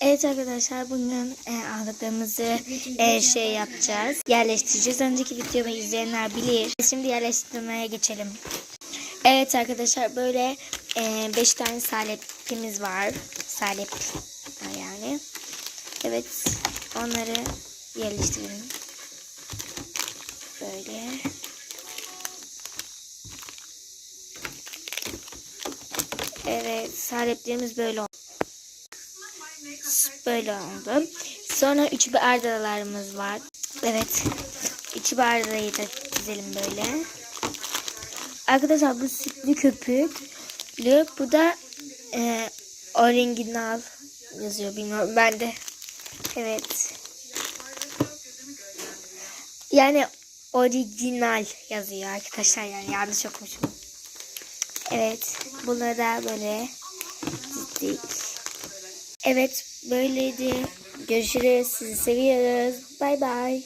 Evet arkadaşlar bugün e, aldıklarımızı e, şey yapacağız. Yerleştireceğiz. Önceki videomu izleyenler bilir. Şimdi yerleştirmeye geçelim. Evet arkadaşlar böyle 5 tane salepimiz var. Salep yani. Evet onları yerleştirelim. Böyle. Evet saleplerimiz böyle oldu. Böyle oldu. Sonra üç bardalarımız var. Evet. Üç bardayı da dizelim böyle. Arkadaşlar bu sütlü köpüklü. Bu da e, original yazıyor bilmiyorum ben de. Evet. Yani orijinal yazıyor arkadaşlar yani yanlış okumuşum. Evet. Bunları da böyle dizdik. Evet böyleydi. Görüşürüz. Sizi seviyoruz. Bay bay.